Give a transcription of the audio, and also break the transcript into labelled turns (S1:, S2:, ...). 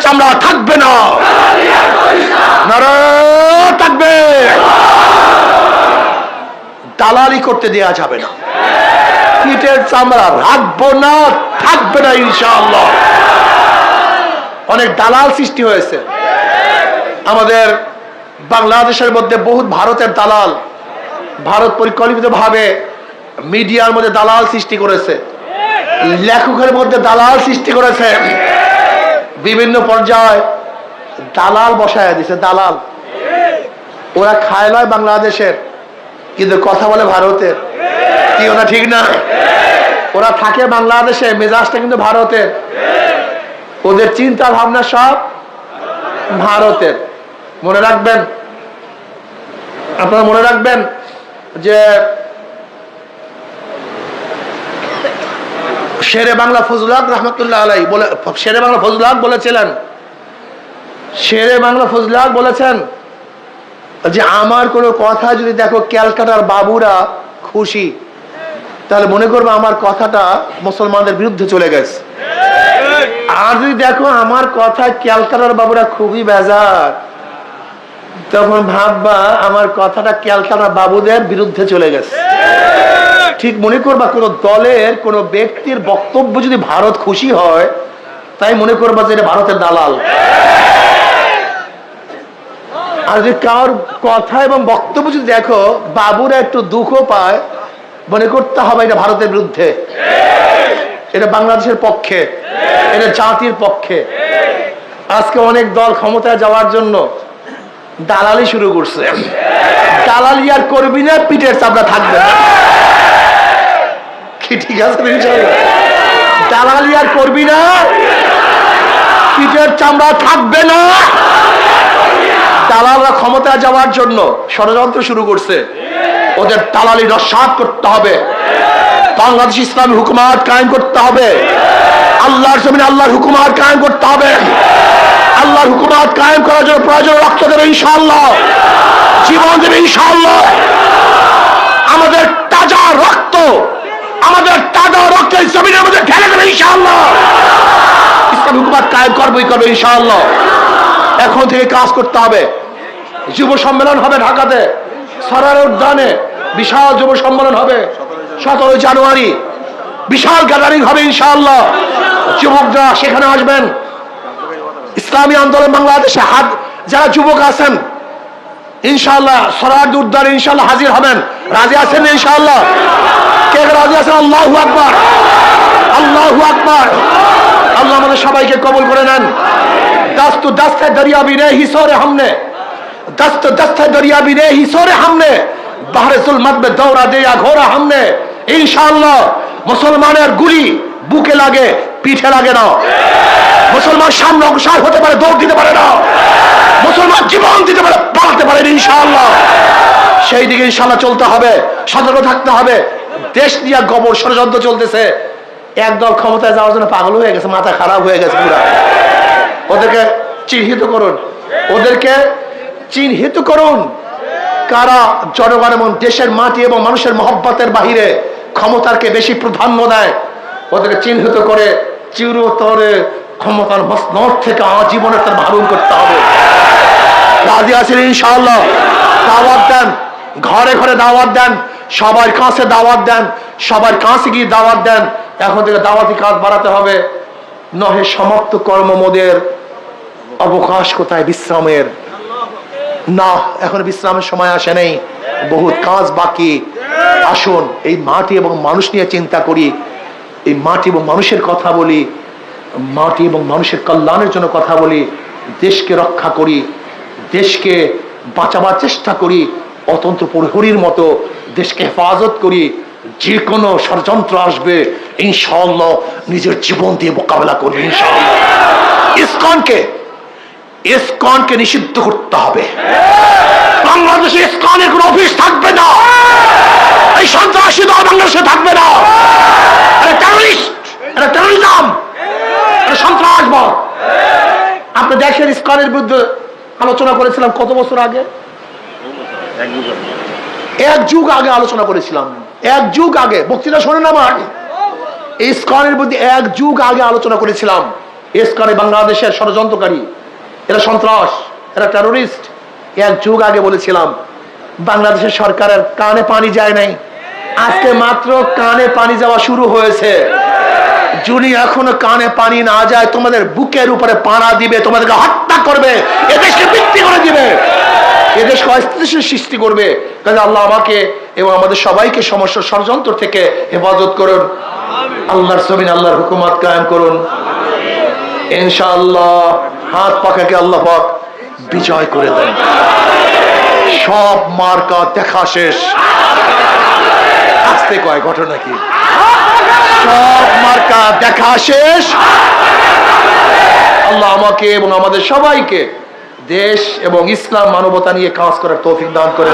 S1: চামড়া থাকবে না। থাকবে। দালালি করতে দেয়া যাবে না। পিঠের চামড়া রাখব না, থাকবে না ইনশাআল্লাহ। অনেক দালাল সৃষ্টি হয়েছে। আমাদের বাংলাদেশের মধ্যে বহুত ভারতের দালাল। ভারত পরিকল্পিত ভাবে মিডিয়ার মধ্যে দালাল সৃষ্টি করেছে। লেখকের মধ্যে দালাল সৃষ্টি করেছে। বিভিন্ন পর্যায়ে দালাল বসায় দিছে, দালাল। ওরা খায় নয় বাংলাদেশের, কিন্তু কথা বলে ভারতের। কি ওরা ঠিক না? ওরা থাকে বাংলাদেশে, মেজাজটা কিন্তু ভারতের। ওদের চিন্তা ভাবনা সব ভারতের। মনে রাখবেন, আপনারা মনে রাখবেন যে শেরে বাংলা ফজলুল হক রহমতুল্লাহ আলাই বলে, শেরে বাংলা ফজলুল হক বলেছিলেন। শেরে বাংলা ফজলুল হক বলেছেন যে, আমার কোনো কথা যদি দেখো ক্যালকাটার বাবুরা খুশি, তাহলে মনে করবে আমার কথাটা মুসলমানদের বিরুদ্ধে চলে গেছে। আর যদি দেখো আমার কথা ক্যালকাটার বাবুরা খুবই বেজার, তখন ভাববা আমার কথাটা ক্যালকাটার বাবুদের বিরুদ্ধে চলে গেছে। ঠিক মনে করবা কোন দলের, কোন ব্যক্তির বক্তব্য যদি ভারত খুশি হয়, তাই মনে করবা যে ভারতের দালাল। আর যদি কার কথা এবং বক্তব্য যদি দেখো, বাবুরা একটু দুঃখ পায়, মনে করতে হবে এটা ভারতের বিরুদ্ধে। এটা বাংলাদেশের পক্ষে, এটা জাতির পক্ষে। আজকে অনেক দল ক্ষমতায় যাওয়ার জন্য দালালি শুরু করছে। দালালি আর করবি না, পিঠের চাপড়া থাকবে না। কি ঠিক আছে? দালালি আর করবি না। পিঠের চামড়া থাকবে না। দালালরা ক্ষমতায় যাওয়ার জন্য ষড়যন্ত্র শুরু করছে। ওদের দালালি নস্বাত করতে হবে। বাংলাদেশ ইসলামী হুকুমাত কায়েম করতে হবে। আল্লাহর জমিনে আল্লাহর হুকুমাত কায়েম করতে হবে। আল্লাহর হুকুমাত কায়েম করার জন্য প্রয়োজন রক্ত দেবে ইনশাআল্লাহ। জীবন দেবে ইনশাআল্লাহ আমাদের তাজা রক্ত আমাদের তাজা রক্তের জমিনের মধ্যে ঢেলে দেবে ইনশাআল্লাহ ইসলাম হুকুমাত কায়েম করবোই করবে ইনশাআল্লাহ। এখন থেকে কাজ করতে হবে। যুব সম্মেলন হবে ঢাকাতে, সরার উদ্যানে বিশাল যুব সম্মেলন হবে সতেরো জানুয়ারি। বিশাল গ্যাদারিং হবে, ইনশাআল্লাহ। যুবকরা সেখানে আসবেন। ইসলামী আন্দোলন বাংলাদেশে হাত যারা যুবক আছেন, ইনশাআল্লাহ সরার উদ্যানে ইনশাআল্লাহ হাজির হবেন। রাজি আছেন ইনশাআল্লাহ? কে রাজি আছেন? আল্লাহু আকবার। আল্লাহু আকবার। আল্লাহ আমাদের সবাইকে কবল করে নেন। দস্ত হামনে। হামনে। বাহারে দৌড়া দেয়া হামনে। ইনশাআল্লাহ মুসলমানের গুলি বুকে লাগে, পিঠে লাগে না। মুসলমান সামনে অগ্রসর হতে পারে, দৌড় দিতে পারে না। মুসলমান জীবন দিতে পারে, পালাতে পারে ইনশাআল্লাহ। সেই দিকে ইনশাআল্লাহ চলতে হবে, সতর্ক থাকতে হবে। দেশ নিয়ে গোবর ষড়যন্ত্র চলতেছে। একদল ক্ষমতায় যাওয়ার জন্য পাগল হয়ে গেছে, মাথা খারাপ হয়ে গেছে পুরা। ওদেরকে চিহ্নিত করুন। ওদেরকে চিহ্নিত করুন। কারা জনগণ এবং দেশের মাটি এবং মানুষের মহব্বতের বাহিরে ক্ষমতারকে বেশি প্রাধান্য দেয়, ওদেরকে চিহ্নিত করে চিরতরে ক্ষমতার মসনদ থেকে আজীবনে তার মারুম করতে হবে। রাজি আছেন ইনশাআল্লাহ? দাওয়াত দেন। ঘরে ঘরে দাওয়াত দেন। সবার কাছে দাওয়াত দেন। সবার কাছে গিয়ে দাওয়াত দেন। এখন থেকে দাওয়াতি কাজ বাড়াতে হবে। নহে সমাপ্ত কর্মমোদের অবকাশ কোথায়? বিশ্রামের। না, এখন বিশ্রামের সময় আসে নেই। বহুত কাজ বাকি। আসুন, এই মাটি এবং মানুষ নিয়ে চিন্তা করি। এই মাটি এবং মানুষের কথা বলি। মাটি এবং মানুষের কল্যাণের জন্য কথা বলি। দেশকে রক্ষা করি। দেশকে বাঁচাবার চেষ্টা করি। অতন্ত্র প্রহরীর মতো দেশকে হেফাজত করি। যে কোনো ষড়যন্ত্র আসবে। ইনশাআল্লাহ নিজের জীবন দিয়ে মোকাবেলা করবে, ইনশাআল্লাহ। ইসকনকে ইসকনকে নিষিদ্ধ করতে হবে। বাংলাদেশে ইসকনের কোনো অফিস থাকবে না। এই সন্ত্রাসী দল বাংলাদেশে থাকবে না। এটা টেররিস্ট এটা টেররিজম এটা সন্ত্রাসবাদ। আপনি দেখেন ইসকনের বিরুদ্ধে আলোচনা করেছিলাম কত বছর আগে? এক যুগ আগে। আলোচনা করেছিলাম। এক যুগ আগে। বক্তৃতা শোনেন আমার ইসকনের প্রতি এক যুগ আগে আলোচনা করেছিলাম। এসকারে বাংলাদেশের ষড়যন্ত্রকারী। এরা সন্ত্রাস, এরা টেরোরিস্ট এক যুগ আগে বলেছিলাম, বাংলাদেশের সরকারের কানে পানি যায় নাই। আজকে মাত্র কানে পানি যাওয়া শুরু হয়েছে। যদি এখনও কানে পানি না যায়, তোমাদের বুকের উপরে পানা দিবে, তোমাদেরকে হত্যা করবে, এদেশকে বৃত্তি করে দিবে। এদেশকে অস্থিতিশীল সৃষ্টি করবে। কাজে আল্লাহ আমাকে এবং আমাদের সবাইকে সমস্যা ষড়যন্ত্র থেকে হেফাজত করুন। আল্লাহর জমিন, আল্লাহর হুকুমাত কায়েম করুন। ইনশাআল্লাহ, হাত পাখাকে আল্লাহ পাক বিজয় করে দেন। সব মার্কা দেখা শেষ। আসতে কয়, ঘটনা কি? সব মার্কা দেখা শেষ। আল্লাহ আমাকে এবং আমাদের সবাইকে দেশ এবং ইসলাম মানবতা নিয়ে কাজ করার তৌফিক দান করেন।